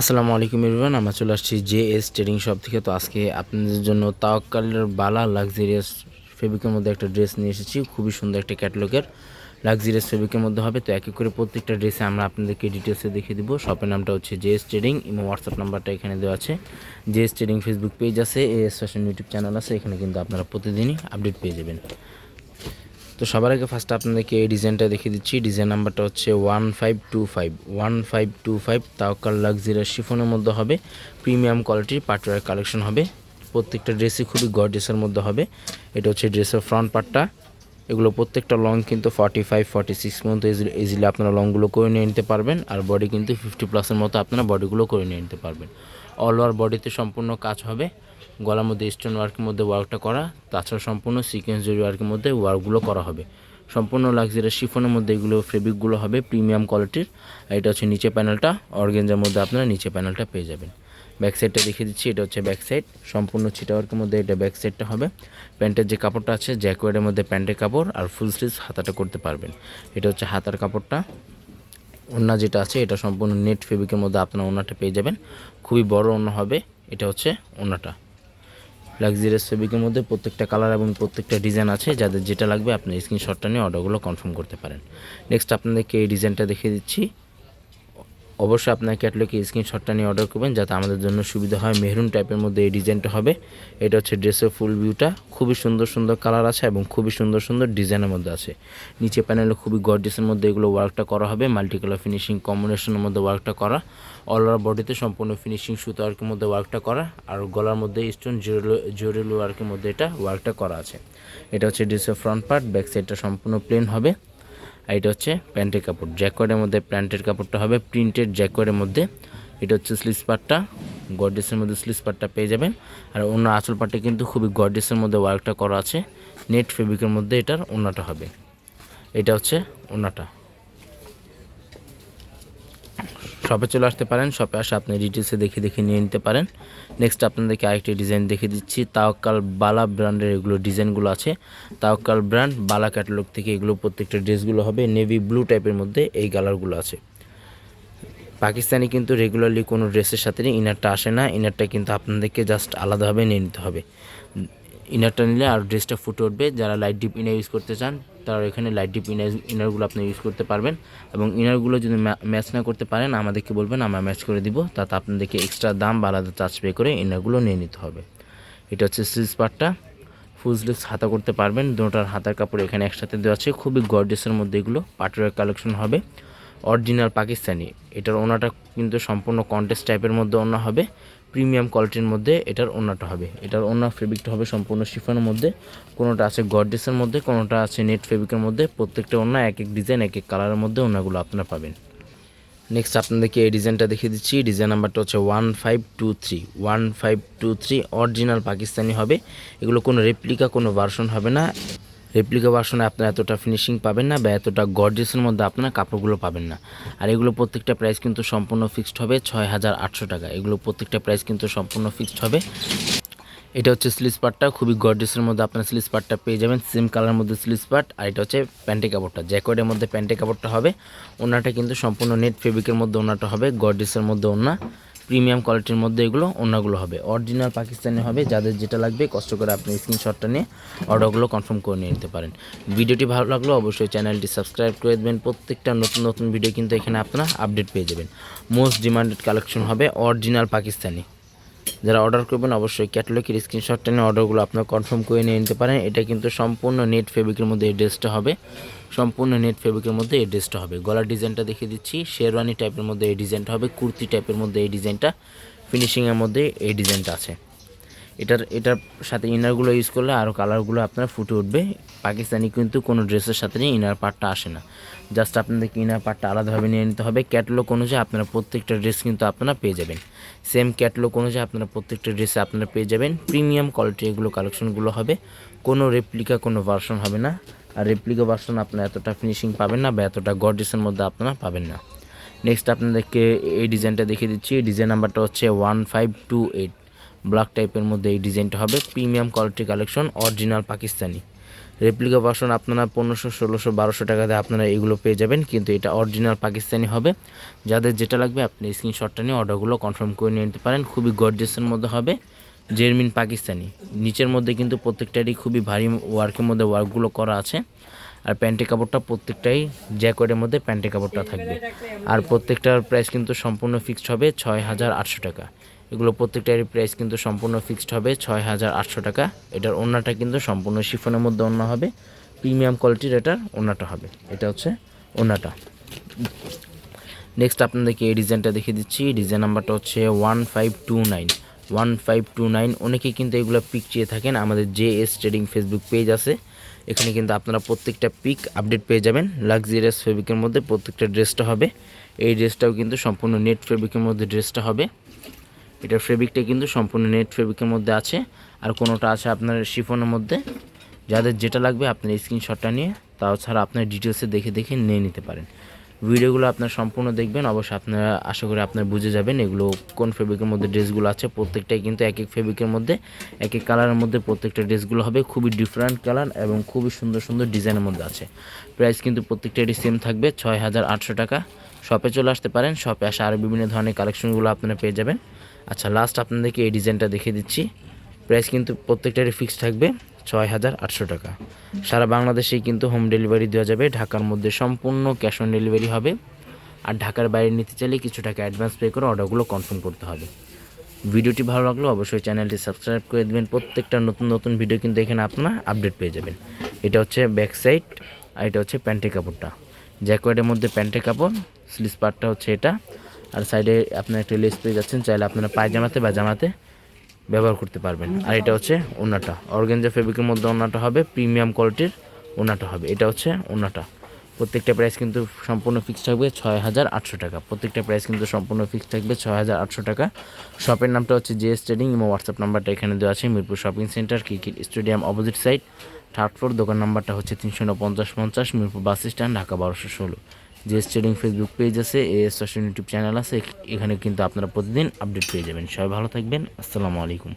আসসালামু আলাইকুম ইরফান আমরা চলে আসছি জে এস ট্রেডিং শপ থেকে। তো আজকে আপনাদের জন্য তাওয়াক্কালের বালা লাক্সারিয়াস ফেব্রিকের মধ্যে একটা ড্রেস নিয়ে এসেছি। খুবই সুন্দর একটা ক্যাটালগের লাক্সারিয়াস ফেব্রিকের মধ্যে হবে। তো এক এক করে প্রত্যেকটা ড্রেসে আমরা আপনাদেরকে ডিটেলসে দেখিয়ে দিব। শপের নামটা হচ্ছে জে এস ট্রেডিং এবং হোয়াটসঅ্যাপ নাম্বারটা এখানে দেওয়া আছে। J S trading Facebook page আছে A S fashion YouTube channel আছে। এখানে কিন্তু আপনারা প্রতিদিনই আপডেট পেয়ে যাবেন। তো সবার আগে ফার্স্ট আপনাদেরকে এই ডিজাইনটা দেখিয়ে দিচ্ছি। ডিজাইন নাম্বারটা হচ্ছে one five two five one five two five তাওকাল luxurious শিফনের মধ্যে হবে। প্রিমিয়াম কোয়ালিটির পাটওয়ার কালেকশন হবে। প্রত্যেকটা ড্রেসই খুবই গর্জেসের মধ্যে হবে। এটা হচ্ছে ড্রেসের ফ্রন্ট পার্টটা এগুলো প্রত্যেকটা লং কিন্তু ফর্টি ফাইভ ফর্টি সিক্স মতো ইজিলি আপনারা লংগুলো করে নিয়ে নিতে পারবেন। আর বডি কিন্তু ফিফটি প্লাসের মতো আপনারা বডিগুলো করে নিয়ে নিতে পারবেন। অল ওভার বডিতে সম্পূর্ণ কাজ হবে। গলার মধ্যে স্টোন ওয়ার্কের মধ্যে ওয়ার্কটা করা, তাছাড়া সম্পূর্ণ সিকোয়েন্স জরি ওয়ার্কের মধ্যে ওয়ার্কগুলো করা হবে। সম্পূর্ণ লাক্সারিয়াস শিফনের মধ্যে এগুলো ফেব্রিকগুলো হবে প্রিমিয়াম কোয়ালিটির আর এটা হচ্ছে নিচে প্যানেলটা অর্গেঞ্জার মধ্যে আপনারা নিচে প্যানেলটা পেয়ে যাবেন। ব্যাক সাইডটা দেখিয়ে দিচ্ছি, এটা হচ্ছে ব্যাক সাইড সম্পূর্ণ ছিটা ওয়ার্কের মধ্যে এটা ব্যাক সাইডটা হবে। প্যান্টের যে কাপড়টা আছে জ্যাকওয়ার্ডের মধ্যে প্যান্টের কাপড়, আর ফুল স্লিভস হাতাটা করতে পারবেন। এটা হচ্ছে হাতার কাপড়টা। ওড়না যেটা আছে, এটা সম্পূর্ণ নেট ফেব্রিকের মধ্যে আপনার ওড়নাটা পেয়ে যাবেন। খুবই বড় ওড়না হবে, এটা হচ্ছে ওড়নাটা। লাক্সারিয়াস ফেব্রিকের মধ্যে প্রত্যেকটা কালার এবং প্রত্যেকটা ডিজাইন আছে। যাদের যেটা লাগবে আপনি স্ক্রিনশটটা নিয়ে অর্ডারগুলো কনফার্ম করতে পারেন। নেক্সট আপনাদেরকে এই ডিজাইনটা দেখিয়ে দিচ্ছি। অবশ্যই আপনার ক্যাটলগে স্ক্রিনশটটা নিয়ে অর্ডার করবেন যাতে আমাদের জন্য সুবিধা হয়। মেহরুন টাইপের মধ্যে এই ডিজাইনটা হবে। এটা হচ্ছে ড্রেসের ফুল ভিউটা খুবই সুন্দর সুন্দর কালার আছে এবং খুবই সুন্দর সুন্দর ডিজাইনের মধ্যে আছে। নিচে প্যানেলে খুবই গর্জেসের মধ্যে এগুলো ওয়ার্কটা করা হবে। মাল্টি কালার ফিনিশিং কম্বিনেশনের মধ্যে ওয়ার্কটা করা। অল ওভার বডিতে সম্পূর্ণ ফিনিশিং সুতো ওয়ার্কের মধ্যে ওয়ার্কটা করা। আর গলার মধ্যে স্টোন জুয়েল জুয়েল ওয়ার্কের মধ্যে এটা ওয়ার্কটা করা আছে। এটা হচ্ছে ড্রেসের ফ্রন্ট পার্ট ব্যাক সাইডটা সম্পূর্ণ প্লেন হবে। আর এটা হচ্ছে প্যান্টের কাপড়। জ্যাকওয়ার্ডের মধ্যে প্যান্টের কাপড়টা হবে, প্রিন্টেড জ্যাকওয়ার্ডের মধ্যে। এটা হচ্ছে স্লিস পার্টটা গডেসের মধ্যে স্লিস পার্টটা পেয়ে যাবেন। আর অন্য আঁচল পার্টটা কিন্তু খুবই গডেসের মধ্যে ওয়ার্কটা করা আছে, নেট ফেব্রিকের মধ্যে এটার ওনাটা হবে। এটা হচ্ছে ওনাটা শপে চলে আসতে পারেন শপে আসে আপনি ডিটেলসে দেখে দেখে নিয়ে নিতে পারেন। নেক্সট আপনাদেরকে আরেকটি ডিজাইন দেখে দিচ্ছি, তাওকাল বালা ব্র্যান্ডের এগুলো ডিজাইনগুলো আছে। তাওকাল ব্র্যান্ড বালা ক্যাটালগ থেকে এগুলো প্রত্যেকটা ড্রেসগুলো হবে নেভি ব্লু টাইপের মধ্যে এই কালারগুলো আছে। পাকিস্তানি কিন্তু রেগুলারলি কোনো ড্রেসের সাথে ইনারটা আসে না ইনারটা কিন্তু আপনাদেরকে জাস্ট আলাদাভাবে নিয়ে নিতে হবে। ইনারটা নিলে আর ড্রেসটা ফুটে উঠবে, যারা লাইট ডিপ ইনার ইউজ করতে চান তারা এখানে লাইট ডিপ ইনার ইনারগুলো আপনি ইউজ করতে পারবেন এবং ইনারগুলো যদি ম্যাচ না করতে পারেন, আমাদেরকে বলবেন, আমরা ম্যাচ করে দিব। তাতে আপনাদেরকে এক্সট্রা দাম বা আলাদা চার্জ পে করে ইনারগুলো নিয়ে নিতে হবে। এটা হচ্ছে স্লিভস পার্টটা ফুল স্লিভস হাতা করতে পারবেন। দুটার হাতার কাপড় এখানে একসাথে দেওয়া আছে। খুবই গর্জেসের মধ্যে এগুলো পাটওয়ার কালেকশন হবে। অরিজিনাল পাকিস্তানি। এটার ওনাটা কিন্তু সম্পূর্ণ কন্টেস্ট টাইপের মধ্যে ওনা হবে। প্রিমিয়াম কোয়ালিটির মধ্যে এটার ওনাটা হবে। এটার ওনা ফেব্রিকটা হবে সম্পূর্ণ শিফনের মধ্যে, কোনোটা আছে গর্ডেসের মধ্যে, কোনোটা আছে নেট ফেব্রিকের মধ্যে, প্রত্যেকটা ওনা এক এক ডিজাইন, এক এক কালারের মধ্যে ওনাগুলো আপনারা পাবেন। নেক্সট আপনাদেরকে এই ডিজাইনটা দেখিয়ে দিচ্ছি। ডিজাইন নাম্বারটা হচ্ছে one five two three. One five two three original Pakistani হবে। এগুলো কোনো রেপ্লিকা কোনো ভার্সন হবে না। রেপ্লিকা ভার্সনে আপনারা এতটা ফিনিশিং পাবেন না বা এতটা গর্জেসের মধ্যে আপনারা কাপড়গুলো পাবেন না। আর এগুলো প্রত্যেকটা প্রাইস কিন্তু সম্পূর্ণ ফিক্সড হবে ছয় হাজার আটশো টাকা। এগুলো প্রত্যেকটা প্রাইস কিন্তু সম্পূর্ণ ফিক্সড হবে। এটা হচ্ছে স্লিস পার্টটা খুবই গর্জেসের মধ্যে আপনার স্লিস পার্টটা পেয়ে যাবেন। সেম কালার মধ্যে স্লিস পার্ট আর এটা হচ্ছে প্যান্টে কাপড়টা। জ্যাকেটের মধ্যে প্যান্টে কাপড়টা হবে, ওনাটা কিন্তু সম্পূর্ণ নেট ফেব্রিকের মধ্যে ওনাটা হবে গর্জেসের মধ্যে ওনা। প্রিমিয়াম কোয়ালিটির মধ্যে এগুলো, অন্যগুলো হবে। অরিজিনাল পাকিস্তানি হবে, যাদের যেটা লাগবে, কষ্ট করে আপনি স্ক্রিনশটটা নিয়ে অর্ডারগুলো কনফার্ম করে নিয়ে নিতে পারেন। ভিডিওটি ভালো লাগল অবশ্যই চ্যানেলটি সাবস্ক্রাইব করে দেবেন। প্রত্যেকটা নতুন নতুন ভিডিও কিন্তু এখানে আপনারা আপডেট পেয়ে যাবেন। মোস্ট ডিমান্ডেড কালেকশন হবে অরিজিনাল পাকিস্তানি। যারা অর্ডার করবেন, অবশ্যই ক্যাটালগের স্ক্রিনশট নিয়ে অর্ডারগুলো আপনারা কনফার্ম করে নিয়ে নিতে পারেন। এটা কিন্তু সম্পূর্ণ নেট ফেব্রিকের মধ্যে এই ড্রেসটা হবে। সম্পূর্ণ নেট ফেব্রিকের মধ্যে এই ড্রেসটা হবে। গলার ডিজাইনটা দেখিয়ে দিচ্ছি। শেরওয়ানি টাইপের মধ্যে এই ডিজাইনটা হবে। কুর্তি টাইপের মধ্যে এই ডিজাইনটা ফিনিশিংয়ের মধ্যে এই ডিজাইনটা আছে। এটার এটার সাথে ইনারগুলো ইউজ করলে আরও কালারগুলো আপনার ফুটে উঠবে। পাকিস্তানি কিন্তু কোনো ড্রেসের সাথে নিয়ে ইনার পার্টটা আসে না। জাস্ট আপনাদেরকে ইনার পার্টটা আলাদাভাবে নিয়ে নিতে হবে। ক্যাটলগ অনুযায়ী আপনারা প্রত্যেকটা ড্রেস কিন্তু আপনারা পেয়ে যাবেন। সেম ক্যাটলগ অনুযায়ী আপনারা প্রত্যেকটা ড্রেসে আপনারা পেয়ে যাবেন। প্রিমিয়াম কোয়ালিটি এগুলো কালেকশনগুলো হবে। কোনো রেপ্লিকা কোনো ভার্সন হবে না। আর রেপ্লিকা ভার্সন আপনারা এতটা ফিনিশিং পাবেন না বা এতটা গর্জেসের মধ্যে আপনারা পাবেন না। নেক্সট আপনাদেরকে এই ডিজাইনটা দেখিয়ে দিচ্ছি। ডিজাইন নাম্বারটা হচ্ছে one five two eight black টাইপের মধ্যে এই ডিজাইনটা হবে, premium quality collection, original Pakistani. Replica version আপনারা পনেরোশো, ষোলোশো, বারোশো টাকাতে আপনারা এগুলো পেয়ে যাবেন, কিন্তু এটা অরিজিনাল পাকিস্তানি হবে। যাদের যেটা লাগবে আপনি স্ক্রিনশটটা নিয়ে অর্ডারগুলো কনফার্ম করে নিয়ে নিতে পারেন, খুবই গর্জেসের মধ্যে হবে জেরমিন পাকিস্তানি। নিচের মধ্যে কিন্তু প্রত্যেকটারই খুবই ভারী ওয়ার্কের মধ্যে ওয়ার্কগুলো করা আছে, আর প্যান্টের কাপড়টা প্রত্যেকটাই জ্যাকেটের মধ্যে প্যান্টের কাপড়টা থাকবে। আর প্রত্যেকটার প্রাইস কিন্তু সম্পূর্ণ ফিক্সড হবে ছয় হাজার আটশো টাকা। এগুলো প্রত্যেকটারই প্রাইস কিন্তু সম্পূর্ণ ফিক্সড হবে ছয় হাজার আটশো টাকা। এটার ওড়নাটা কিন্তু সম্পূর্ণ শিফনের মধ্যে ওড়না হবে। প্রিমিয়াম কোয়ালিটির এটার ওড়নাটা হবে। এটা হচ্ছে ওড়নাটা। নেক্সট আপনাদেরকে এই ডিজাইনটা দেখিয়ে দিচ্ছি। ডিজাইন নাম্বারটা হচ্ছে one five two nine one five two nine অনেকেই কিন্তু এগুলো পিক চেয়ে থাকেন। আমাদের J S trading Facebook page আছে। এখানে কিন্তু আপনারা প্রত্যেকটা পিক আপডেট পেয়ে যাবেন। লাক্সারিয়াস ফেব্রিকের মধ্যে প্রত্যেকটা ড্রেসটা হবে। এই ড্রেসটাও কিন্তু সম্পূর্ণ নেট ফেব্রিকের মধ্যে ড্রেসটা হবে। এটার ফেব্রিকটা কিন্তু সম্পূর্ণ নেট ফেব্রিকের মধ্যে আছে। আর কোনোটা আছে আপনার শিফনের মধ্যে। যাদের যেটা লাগবে আপনার স্ক্রিনশটটা নিয়ে, তাও ছাড়া আপনার ডিটেলসে দেখে দেখে নিয়ে নিতে পারেন। ভিডিওগুলো আপনার সম্পূর্ণ দেখবেন, অবশ্যই আপনারা আশা করি আপনার বুঝে যাবেন এগুলো কোন ফেব্রিকের মধ্যে ড্রেসগুলো আছে। প্রত্যেকটাই কিন্তু এক এক ফেব্রিকের মধ্যে, এক এক কালারের মধ্যে প্রত্যেকটা ড্রেসগুলো হবে। খুবই ডিফারেন্ট কালার এবং খুবই সুন্দর সুন্দর ডিজাইনের মধ্যে আছে। প্রাইস কিন্তু প্রত্যেকটারই সেম থাকবে, ছয় হাজার আটশো টাকা। শপে চলে আসতে পারেন শপে আসা আরও বিভিন্ন ধরনের কালেকশনগুলো আপনারা পেয়ে যাবেন। আচ্ছা লাস্ট আপনাদেরকে এই ডিজাইনটা দেখিয়ে দিচ্ছি। প্রাইস কিন্তু প্রত্যেকটারই ফিক্স থাকবে ছয় হাজার আটশো টাকা। সারা বাংলাদেশেই কিন্তু হোম ডেলিভারি দেওয়া যাবে। ঢাকার মধ্যে সম্পূর্ণ ক্যাশ অন ডেলিভারি হবে। আর ঢাকার বাইরে নিতে চাইলে কিছু টাকা অ্যাডভান্স পে করে অর্ডারগুলো কনফার্ম করতে হবে। ভিডিওটি ভালো লাগল অবশ্যই চ্যানেলটি সাবস্ক্রাইব করে দেবেন। প্রত্যেকটা নতুন নতুন ভিডিও কিন্তু এখানে আপনারা আপডেট পেয়ে যাবেন। এটা হচ্ছে ব্যাক সাইড আর এটা হচ্ছে প্যান্টের কাপড়টা। জ্যাকোয়েটের মধ্যে প্যান্টের কাপড় স্লিস পার্টটা হচ্ছে এটা। আর সাইডে আপনার একটা লেস পেয়ে যাচ্ছেন, চাইলে আপনারা পায়জামাতে বা জামাতে ব্যবহার করতে পারবেন। আর এটা হচ্ছে ওনাটা অর্গেঞ্জা ফেব্রিকের মধ্যে ওনাটা হবে প্রিমিয়াম কোয়ালিটির ওনাটা হবে। এটা হচ্ছে ওনাটা প্রত্যেকটা প্রাইস কিন্তু সম্পূর্ণ ফিক্স থাকবে ছয় হাজার আটশো টাকা। প্রত্যেকটা প্রাইস কিন্তু সম্পূর্ণ ফিক্স থাকবে ছয় হাজার আটশো টাকা। শপের নামটা হচ্ছে জিএস ট্রেডিং এবং হোয়াটসঅ্যাপ নাম্বারটা এখানে দেওয়া আছে। Mirpur shopping centre cricket stadium opposite side third floor দোকান নাম্বারটা হচ্ছে তিনশো পঞ্চাশ পঞ্চাশ, মিরপুর বাস স্ট্যান্ড ঢাকা বারোশো ষোলো। জিএস ট্রেডিং ফেসবুক পেজ আছে এএস ফ্যাশন ইউটিউব চ্যানেল আছে এখানে কিন্তু আপনারা প্রতিদিন আপডেট পেয়ে যাবেন। সবাই ভালো থাকবেন, আসসালামু আলাইকুম।